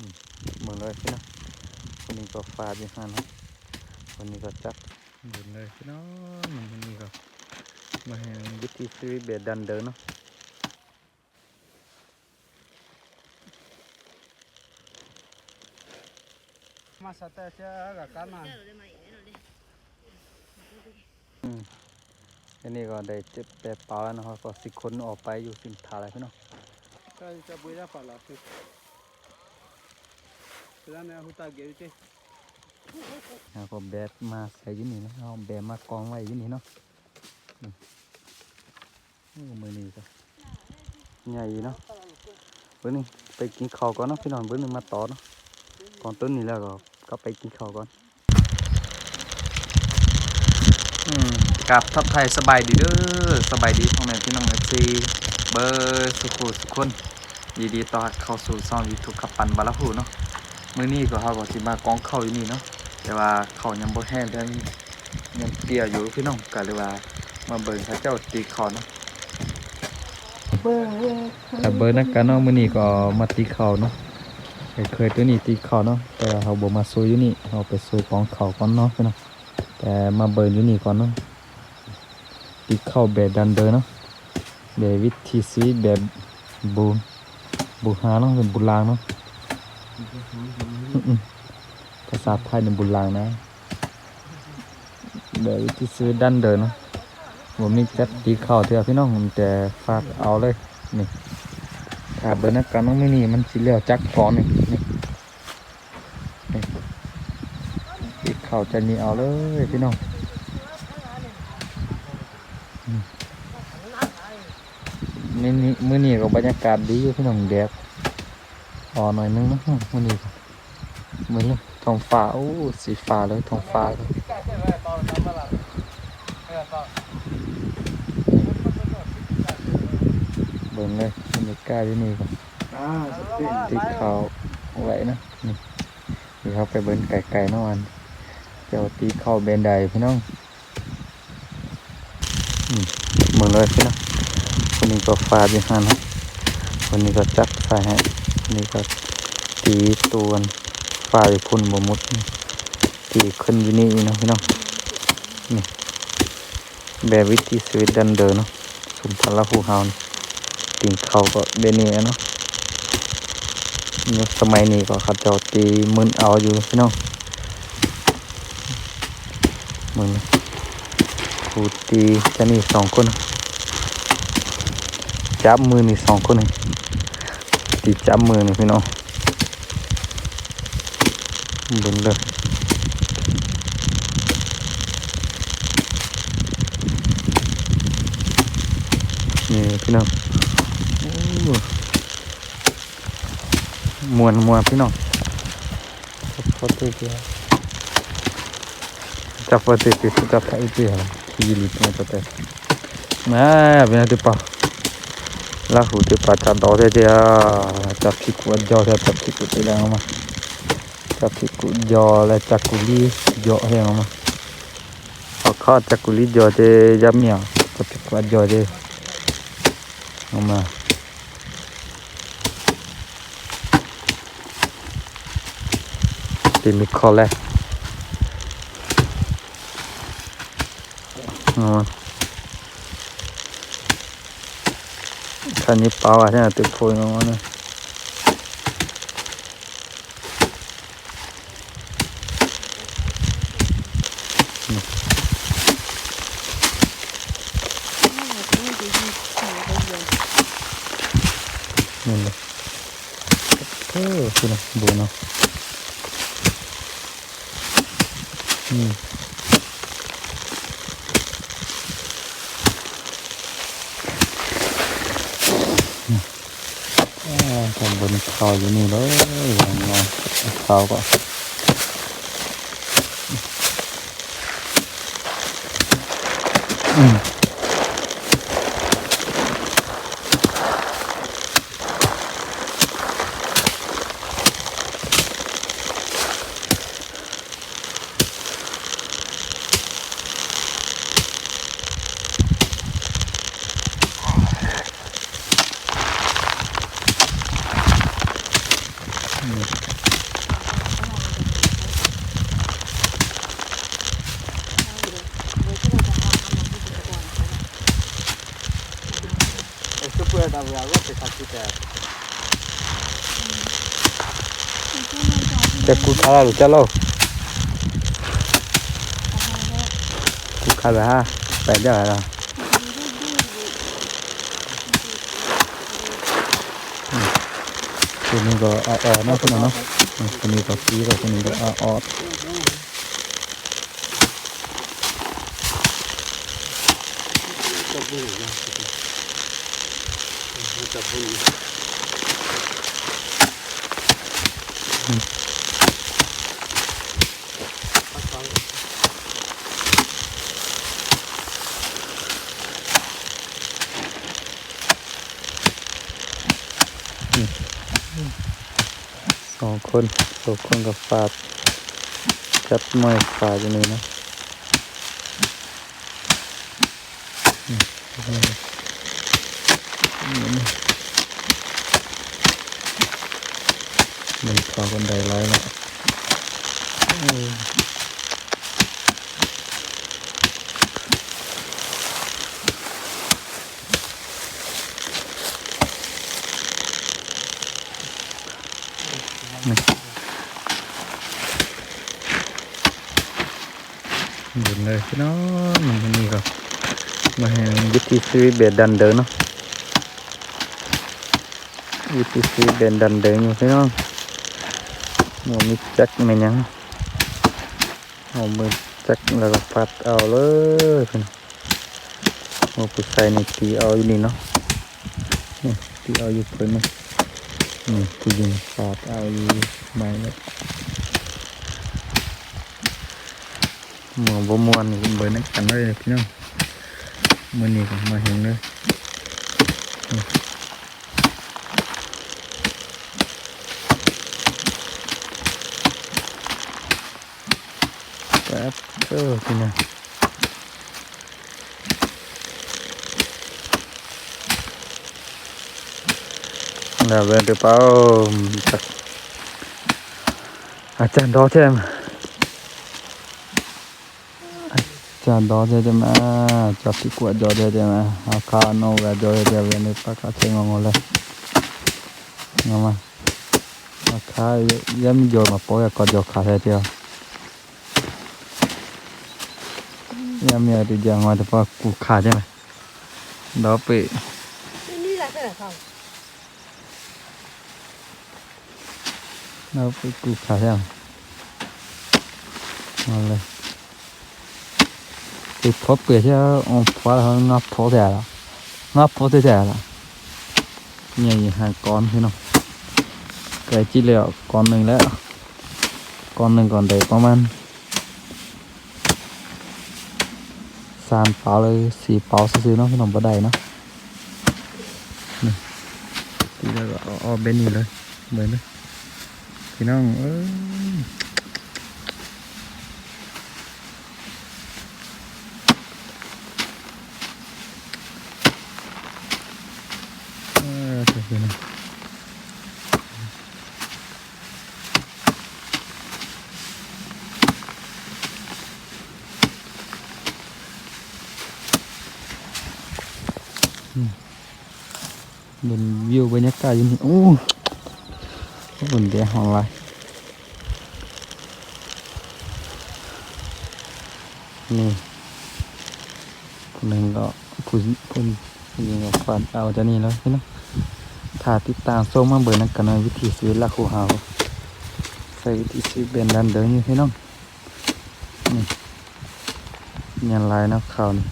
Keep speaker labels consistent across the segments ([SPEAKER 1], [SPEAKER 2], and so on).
[SPEAKER 1] อืมเหมือนเลยพี่น้องคนนี้ก็ฟาดอยู่หันนะคนนี้ก็จับเหมือนเลยพี่น้องคนนี้ก็มาแห่งวิธีชีวิตแบบดันเดินเนาะ
[SPEAKER 2] มาสเตเชอร์กับกันมา
[SPEAKER 1] อืมอันนี้ก็ได้เจ็บแปะเปล่าแล้วนะครับก็สิคนออกไปอยู่สินทาอะไรพี่น้อง
[SPEAKER 2] ก็จะบุยจะฝันละสิเนเนี่ยหุ่นตาเกลี่ย
[SPEAKER 1] แล้วก็แบกมาใส่ยี่นี่นาะเอาแบกมากองไว้ยี่นี่เนาะอืมโอ้มือนี้ก็ใหญ่เนาะเบอร์นึงไปกินข้าวก่อนเนาะพี่น้องเบอร์นึงมาต่อเนาะก่อนต้นนี้แล้วก็ก็ไปกินข้าวก่อนอืมกับทับไทยสบายดีเด้อสบายดีพ่อแม่พี่น้องเอฟซีเบอร์สุขุสุขคนยินดีต้อนเข้าสู่ช่องยูทูบขับปันบาลาหูเนาะ มื้อนี้ก็เฮาก็สิมากองเข้าอยู่นี่เนาะแต่ว่าเขายังบ่แห้งเรื่องยังเตี้ยอยู่พี่น้องก็เลยว่ามาเบิ่งเขาเจ้าตีเขาเนาะแต่เบิ่งนักกันเนาะมื้อนี้ก็มาตีเขาเนาะเคยตัวนี้ตีเขาเนาะแต่เขาบ่มาสู้อยู่นี่เขาไปสู้ของเขาก่อนเนาะพี่น้องแต่มาเบิ่งอยู่นี่ก่อนเนาะตีเข้าแบบดันเดินเนาะแบบวิธีชีแบบบูนบูหาเนาะเป็นบุลางเนาะ ภาษาไทยในบุญลางนะ เดี๋ยวที่ซื้อดันเดินเนาะผมมีจัดตีเข่าเถอะพี่น้องผมแต่ฝากเอาเลย นี่ขาเบอร์นักการน้องไม่นี่มันสิเหลียวจักก่อนนี่นี่ตีเข่าจะนี่เอาเลยพี่น้องมือนี้มื้อนี้ก็บรรยากาศดีอยู่พี่น้องแดด อ่อหน่อยนึงนะมื้อนี้เหมือนเลยทองฟ้าโอ้สีฟ้าเลยทองฟ้าเลยเบิ่งเลยบรรยากาศที่นี่ก่อน
[SPEAKER 2] อ่าสติ
[SPEAKER 1] ที่เขาไว้นะนี่ที่เขาไปเบิ่งไก่ๆเนาะวันเจ้าตีเข้าเบนไดพี่น้องมเหมือนเลยพี่น้องคนนี้ก็ฟาดอยู่หันนะคนนี้ก็จับใส่ ให้คนนี้ก็ตีตัวนฝ่ายพุ่นบมุดนี่ที่ขึ้นอยู่นี่นะพี่น้องนี่แบบวิธีชีวิตดันเดินเนาะสุมพละหูเฮานี่ติงเขาก็เบนี่เนาะเนี่สมัยนี้ก็เขาเจ้าตีมึนเอาอยู่พี่น้องมึนะครูตีจะนี่สองคนจับมือนี่สองคนนี่ ตีจับมือนี่พี่น้องเบิ่งเด้อนี่พี่น้องโอ้มวนมวนพี่น้องจับฟอเตอร์เดียวจับฟอเตอร์เดียวจับไอ้เดียวที่ลิตมาจับแต่มาเป็นอะไรปะ ลาหูที่ปะจับดอกเดียวจับพิกุจอจับพิกุตัวแล้วมา Capicu giò là chaculi giò hay không họ khó chaculi giò thì dám nhiều capicu giò thì không mà tìm được khó lẽ ngon khá như bao à thế là tuyệt vời ngon này นี่เลยเออคือนะ บูเนาะอืมอ่าทำบนเขาอยู่นี่เลยลองลองเขาก็อืม
[SPEAKER 2] Itu pun ada berapa sekali kita.
[SPEAKER 1] จะกูคาราหรือจะเล่ากูคาราไปได้ละคนนี้ก็อ่อๆเนาะคนนั้นเนาะคนนี้ก็ปีก็คนนี้ก็อ่อ
[SPEAKER 2] Kita
[SPEAKER 1] คนตกคนกับฟาดจับไม้ฟาดอยู่นี่นะมันพอคนใดไร้อยแล้ เดินเลยพี่น้องมันนี่ก็มาแห่งวิธีชีวิตแบบดันเดินเนาะวิธีชีวิตแบบดันเดิ นอยู่พี่น้องหมูมีจักแม่นยังเอามือจักแล้วก็ปัดเอาเลยพี่น้อง หมูผู้ใส่ในตีเอาอยู่นี่เนาะนี่ตีเอาอยู่เพิ่นนี่นี่ผู้หญิงปัดเอาอยู่ไม้เนี่ย หมอบ่มวนนี่เบิ่งนักกันเลยพี่น้องมื้อนี้ก็มาเห็นเลยนี่แป๊บเออพี่น้องแล้วเบิ่งเดี๋ยวเปล่าจักอาจารย์ดอเทม cha đó thế เราไปกูขาแล้วมาเลยกูพบเปลี่ยนแล้วองอพอแล้วงับพอสียละงับพอแต่
[SPEAKER 3] ละเนี่
[SPEAKER 1] ยหางก้อนพี่น้องเกิดจีเหลวก้อนหนึ่งแล้วก้อนหนึ่งก่อนเด็กประมาณสามเปล่าเลยสี่เปล่าซื้อเนาะพี่น้องบ่ได้เนาะนี่ทีแล้วก็เอาเบนนี่เลยเบมืนนะ พี่น้องเอ้ยเออเดี๋ยวนะอืมบนวิวบรรยากาศอยู่นี่โอ้บนเดียห้องไร นี่คนหนึ่งก็ผู้คนผู้หญิงก็ฟันเอาจะนี่แล้วพี่น้องถ้าติดตามส้มมาเบอร์นั้นกันในวิธีชีวิตละคูเฮาใส่วิธีชีวิตเป็นดันเดินอยู่พี่น้องนี่ยันลายนะข่าวนี่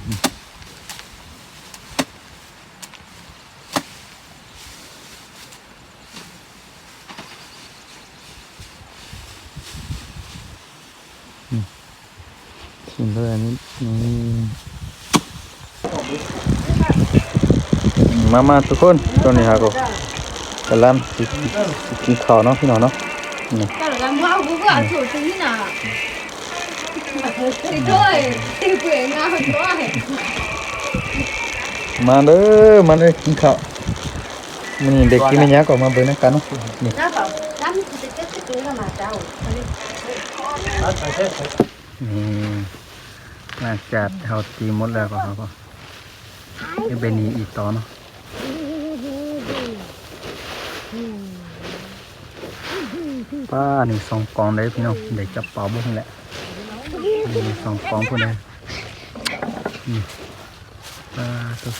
[SPEAKER 1] สิ่งเลยอันนี้นี่ มามาทุกคนตอนนี้ฮะก็กำลังสิสิกินข้าวเนาะพี่น้องเนาะนี่
[SPEAKER 3] cái là làm bao bố vợ chủ tí nào thì thôi thì quyển nào thôi
[SPEAKER 1] มาเด้อมาเด้อกินข้าวมันนี่เด็กกินไม่ยากก็มาเบิ่งนำกันเนาะนี่
[SPEAKER 3] nó bảo lắm
[SPEAKER 2] ตัดไปเท่
[SPEAKER 1] นี่ หลังจากเขาตีมดแล้วก็เขาก็จะเป็นนี้อีกต่อเนาะป้าหนึ่งสองกองได้พี่น้องได้จับเป่าบุ้งแหละหนึ่งสองกองพวกนี้ป้าตัว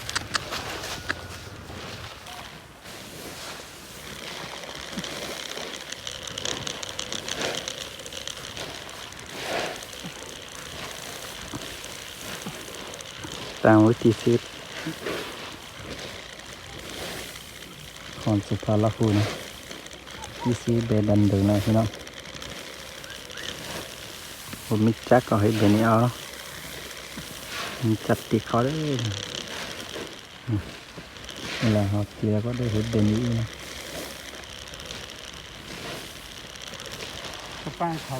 [SPEAKER 1] ต่างวิธีซีดของสุภาลคูนะที่ซีดเบดันเดินนะพี่น้องผมมีจักก็ให้เบนนี้เอาเนาะมีจัดตีเขาได้เวลาเขาตีแล้วก็ได้เห็นเบนนี้นะ
[SPEAKER 2] ก็ป้าขา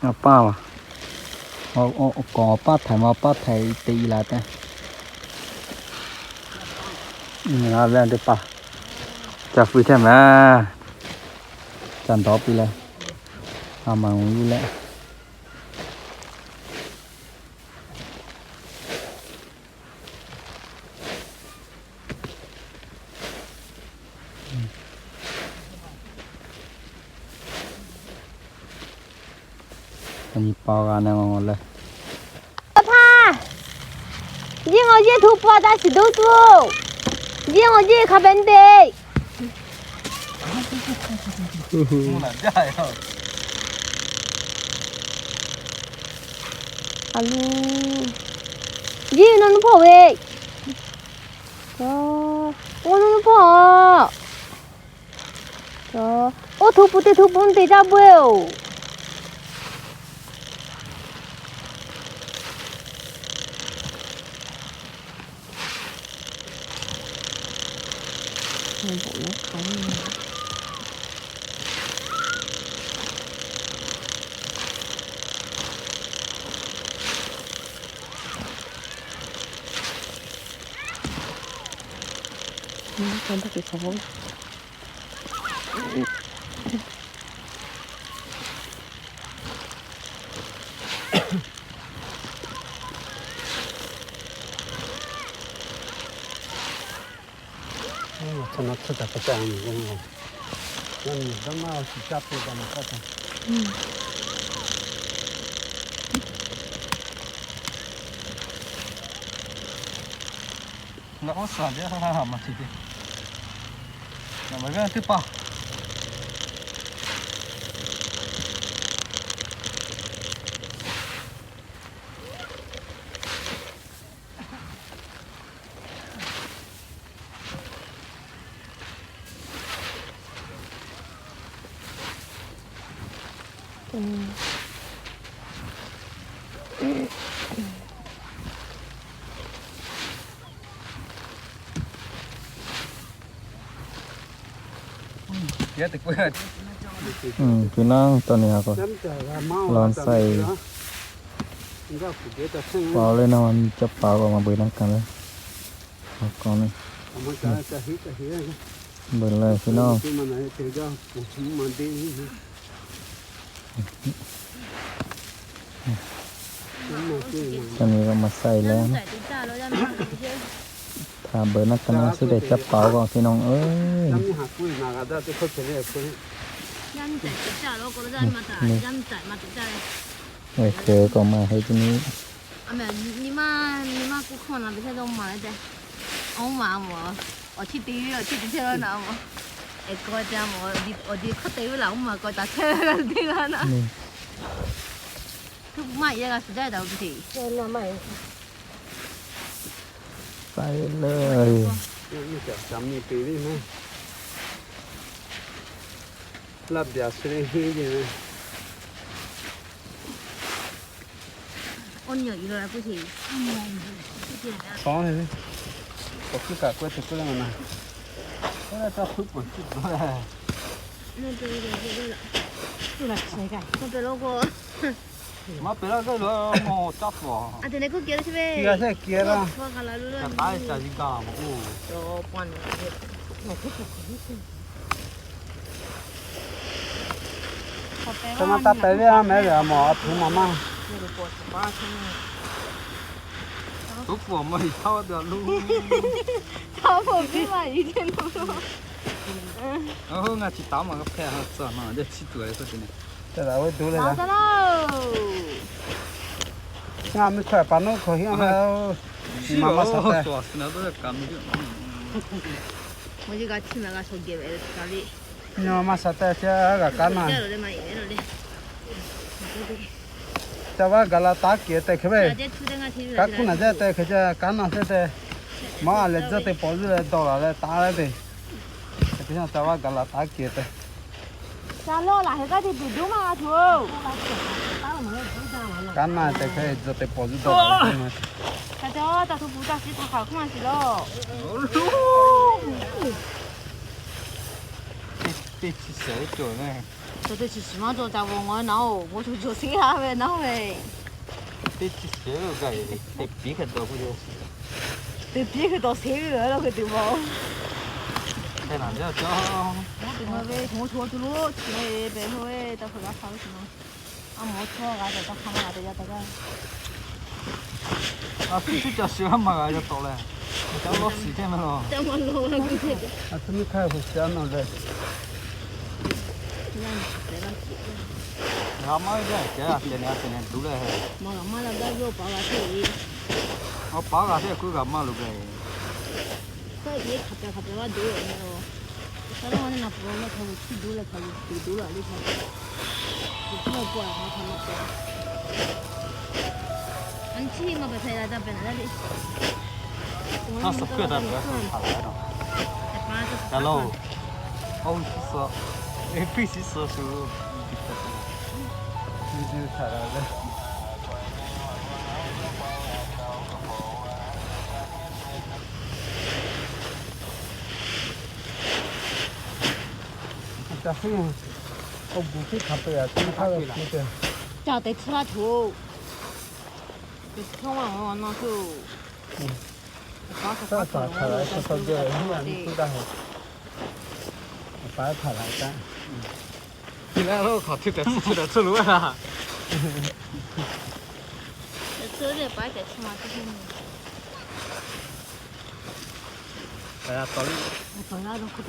[SPEAKER 1] เอาป้าวะ เอาเอาเอาก่อป้าถ่ายมาป้าถ่ายตีละแต่นี่นะเรื่องเด็ดป่ะจากฟิวเทมนะจะฟื้นใช่ไหมดเลย
[SPEAKER 3] ยิ่งเอาเยี่ยทุบปอได้สิดูดูยิ่งเลยี่เป็นเดย์
[SPEAKER 2] มูหลาอ
[SPEAKER 3] ยู่แล้ว ยจ้าโอ้นั่นพ่อจ้าโอ้ทุบปุ๊บทุบปุ๊บเตะจ้าเบ้อคนตะกี้เขา
[SPEAKER 2] ฉันนัดเธอจะประจานยังไงนั่นต้องมาสิจับตัวกันก็ต้องแล้วก็สอนเดี๋ยวเข ดียวนั่นมันก็ที่ป่ะเต่เพื่อน
[SPEAKER 1] อืมพี่น้องตอนนี้เขาก็ร้อนใส่เป่าเลยนะมันจะเป่าออกมาเบิดน้ำกันเลยเอากองนี่เบิดเลยพี่น้องตอนนี้ก็มาใส่แล้ว นะถ้าเบิดน้ำกันนะสิได้จับเป่าก่อนพี่น้องเอ้ย
[SPEAKER 3] ยำใจจ่าแล้วก็จะมาจ่ายำใจมาจ่าย
[SPEAKER 1] เอ้ยเคยก็มาให้ที่นี้
[SPEAKER 3] 啊没，你妈你妈顾客那边才都买的，我买我，我去地狱，我去地铁了那我，哎，哥家我我我的客地狱了，我买个打车了的了那，
[SPEAKER 1] นี่
[SPEAKER 3] 他买一个实在的不行。现在买。
[SPEAKER 1] ไปเลย
[SPEAKER 2] นี่จะจำมีปีนี้ไหมรับยาสเลีดีไหมอ้นเหย
[SPEAKER 3] อะอยู่แล้วผู้ชี
[SPEAKER 2] ฟ้องเลยก็คือกะก็จะก็แล้วนะก็ได้จะฝึกเหมือนฝึกด้วยนั่นเป็น
[SPEAKER 3] เรื่องเรื่องหลักใส่กัน
[SPEAKER 2] มันเป็นโลโก้ เหลือหมอจับหัว
[SPEAKER 3] 啊，对那个给了是呗？
[SPEAKER 2] เกียร์ใช่เกียร์ละ
[SPEAKER 3] 我看了路
[SPEAKER 2] จะ
[SPEAKER 3] 了。
[SPEAKER 2] ตายจะยิงกาหมอกู
[SPEAKER 3] 就搬了。
[SPEAKER 2] 怎么打白的没人嘛？土妈妈。
[SPEAKER 1] ทุกผมไม่เท่าเดือดลูก
[SPEAKER 3] 他我比嘛一天都说。
[SPEAKER 1] เอองาชิตามันก็แพ้หัวหน่อยจะชิตัวเลยสักทีนึง
[SPEAKER 2] 这来我读了
[SPEAKER 3] 拿着
[SPEAKER 2] 呀。
[SPEAKER 3] 喽。
[SPEAKER 2] 俺们快把那口香了，妈妈说的。
[SPEAKER 1] ตัวสินะตัวกำอยู่
[SPEAKER 3] 我就讲起那个手机为家里，
[SPEAKER 2] 你妈妈说的这个干嘛
[SPEAKER 3] 这？了的嘛，也了的。
[SPEAKER 2] 这我给他打给带去呗。
[SPEAKER 3] 这出的我听
[SPEAKER 2] 干苦那这带去这干那这的，妈 ওই দূরে আমি পানো খহি আমার মামা সাথে 뭐지 같이 나가
[SPEAKER 3] 속에 왜 다리 너마
[SPEAKER 2] 사타샤가 까나 तवा गला ताक के ते खबे काकू ना
[SPEAKER 3] जाते खजा काना से ते मां ले जाते पोल दौड़ा रे तारे ते
[SPEAKER 1] तवा गला ताक के ते ચાલો લાહેકાથી બીજું માં છો
[SPEAKER 3] કાનમાં તે ખે જો તે પોઝિટ કાજો તાથું પૂતા સી થાખા ખુમાં સી લો તે ચી સો જો
[SPEAKER 1] ને તો તે ચી સીમાં જો જાવો ઓ નાઓ મો જો જો સી આવે નાઓ એ તે
[SPEAKER 3] ચી સો ગાય તે પીખ તો પૂરો તે પીખ તો
[SPEAKER 1] સી લો કે તે મો તે ના જો જો
[SPEAKER 3] 怎么为同学之路，怎么为背后为到后来好什么？俺没错，俺在到看俺在家
[SPEAKER 1] 这个。啊，睡觉喜欢嘛，俺就到了。你讲我时间了咯？
[SPEAKER 3] 讲我老了，估计。
[SPEAKER 2] 啊，怎么开会讲了嘞？
[SPEAKER 1] 他妈的，这啊，这年这年读了还。
[SPEAKER 3] 妈了妈了，咱又包了
[SPEAKER 1] 水。我包了水，估计妈录的。
[SPEAKER 3] 快点，快点，快点，我读了没有？
[SPEAKER 1] Kalau mana nak pulang nak kamu tidur lah kamu tidur lah lihat. Tidur lah buat apa kamu buat. Anci mau pasal ada benar ada. Ah, sepuluh dah berapa? Hello. Oh, sisa.
[SPEAKER 2] Eh, sisa suruh. Tidur sahaja. 这很，我不会看不呀，这看了不对。
[SPEAKER 3] 叫得剃了头，就是看完我那就。嗯。
[SPEAKER 2] 啥啥出来是说叫人嘛，你知道不？啥出来的？
[SPEAKER 1] 你来了，我靠，腿在腿在走路啊！
[SPEAKER 3] 走的白在起码就是。
[SPEAKER 1] 哎呀，到底。
[SPEAKER 3] 我到哪都不得。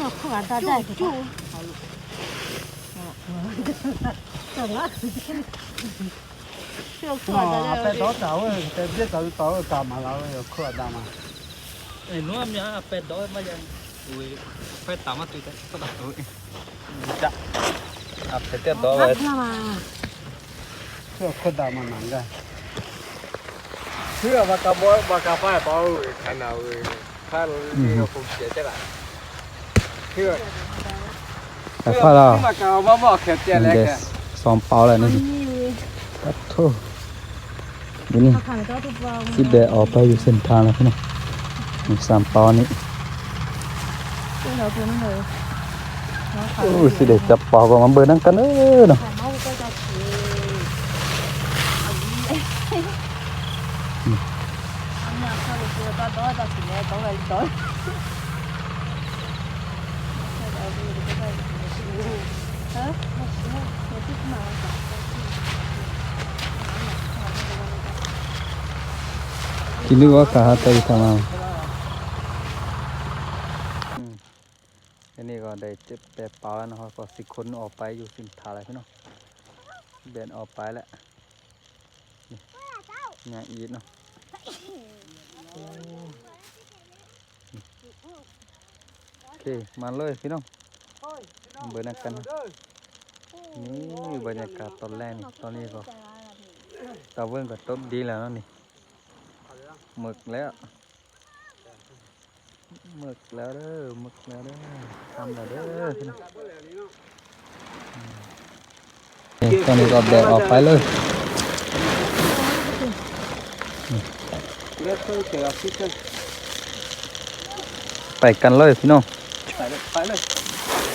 [SPEAKER 3] 要哭啊，大家就。怎么？不要哭啊，
[SPEAKER 2] 啊，
[SPEAKER 3] 大家。
[SPEAKER 2] 在早早的，在别早早干嘛了？要可大嘛？
[SPEAKER 1] ไอ้นู้นเนี่ยเป็ดดอยมายังอุ้ยเป็ดตามมาตุยแต่ก็ตัดอุ้ยจ้ะอ่ะเป็ดดอย
[SPEAKER 3] 干嘛？
[SPEAKER 2] 这可大嘛难干。
[SPEAKER 4] เพื่อมากระบอกมากระป้ายเปล่าขนาดเลยถ้าเราเราคงเสียใจละ Hur? Jag fattar. Man kan vara vaken till läkaren. Som Paula nu.
[SPEAKER 1] Tack. ดูนี่ที่เบออกไปอยู่เส้นทางแล้วนะมีสามปอนี่โอ้สิเด็กจับเปล่าก็มาเบิร์นังกันเออเนาะ
[SPEAKER 3] คิดมว่ากกิลุวะ
[SPEAKER 1] คาฮาตาอิทามามอันนี้ก็ได้เจ็บแต่ป่าเนาะก็สิคนออกไปอยู่สิมทาอะไรพี่น้องเบนออกไปแล้วเนี่ยอีทเนาะโอเคมาเลยพี่น้องเบอร์นักกันนะ นี่บรรยากาศตอนแรกนี่ตอนนี้ก็ตะเวนก็ต้นดีแล้วนี่หมึกแล้วหมึกแล้วเด้อหมึกแล้วเด้อทำแล้วเด้อพี่น้องนี่ตอนนี้ก็แบกออกไปเลยไปกันเลยพี่น้อง
[SPEAKER 2] ไปเลยไปเลย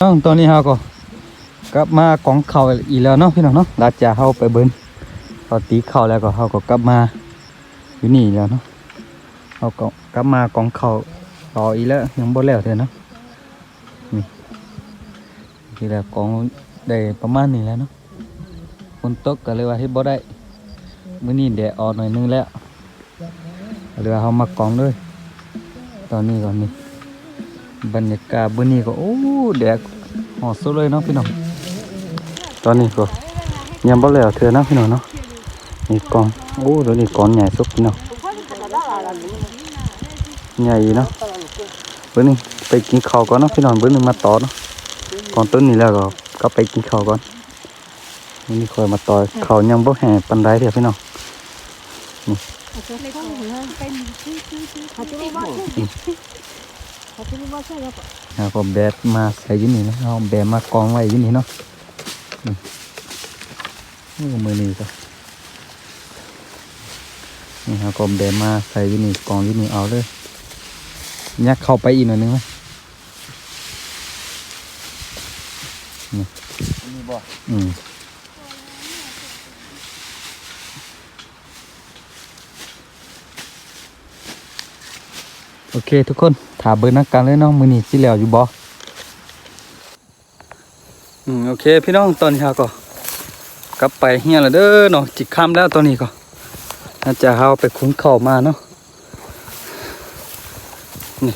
[SPEAKER 2] น้
[SPEAKER 1] องตอนนี้เราก็กลับมากองเข่าอีกแล้วเนาะพี่น้องเนาะหลังจากเราไปเบิ้นเราตีเข่าแล้วก็เราก็กลับมาอยู่นี่แล้วเนาะเราก็กลับมากองเขาต่ออีกแล้วยังบ่แล้วเถอะเนาะนี่ทีแรกกอง ได้ประมาณนี้แล้วเนาะฝนตกก็เลยว่าเฮ็ดบ่ได้มื้อนี้แดดออกหน่อยนึงแล้วเลยว่าเฮามากองเลยตอนนี้ก่อนนี่บรรยากาศบนนี้ก็โอ้แดดหอดสุดเลยเนาะพี่น้องตอนนี้ก็ยังบ่แล้วเธอนะพี่น้องเนาะนี่กองโอ้ตัวนี้กองใหญ่สุดพี่น้องใหญ่เนาะเบิ้นี้ไปกินข้าวก่อนเนาะพี่น้องเบิ้นี้มาต่อเนาะก่อนต้นนี้แล้วก็ ก็ไปกินข้าวก่อนวันนี้คอยมาต่อข้าวยังบ่แห้งปานใดเด้อพี่น้องแล้วก็แบกมาใส่อยี่นี่นะเอาแบกมากองไว้อยี่นี่เนาะนี่มือนี่ก็นี่ครับกลมเดนมาใส่วินี่กองวินี่เอาเลยยักเข้าไปอีกหน่อยนึงไหม
[SPEAKER 2] นี่บ่
[SPEAKER 1] อืมโอเคทุกคนถามเบอร์นักการเลยเนาะมือนี่สิแล้วอยู่บ่อืมโอเค พี่น้องตอนนี้เราก็กลับไปเฮียและเด้อเนาะจิกค่ำแล้วตอนนี้ก็น่าจะเฮาไปคุ้นเข่าวมาเนาะนี่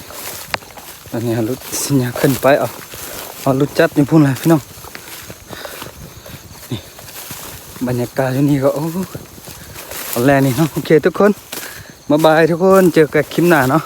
[SPEAKER 1] ตอนนี้เอารถสิญญาขึ้นไปเอาเอารถจัดอยู่พุ่นเลยพี่น้องนี่ บรรยากาศที่นี่ก็โอ้แลนี่เนาะโอเคทุกคนบ๊ายบายทุกคนเจอกันคลิปหน้าเนาะ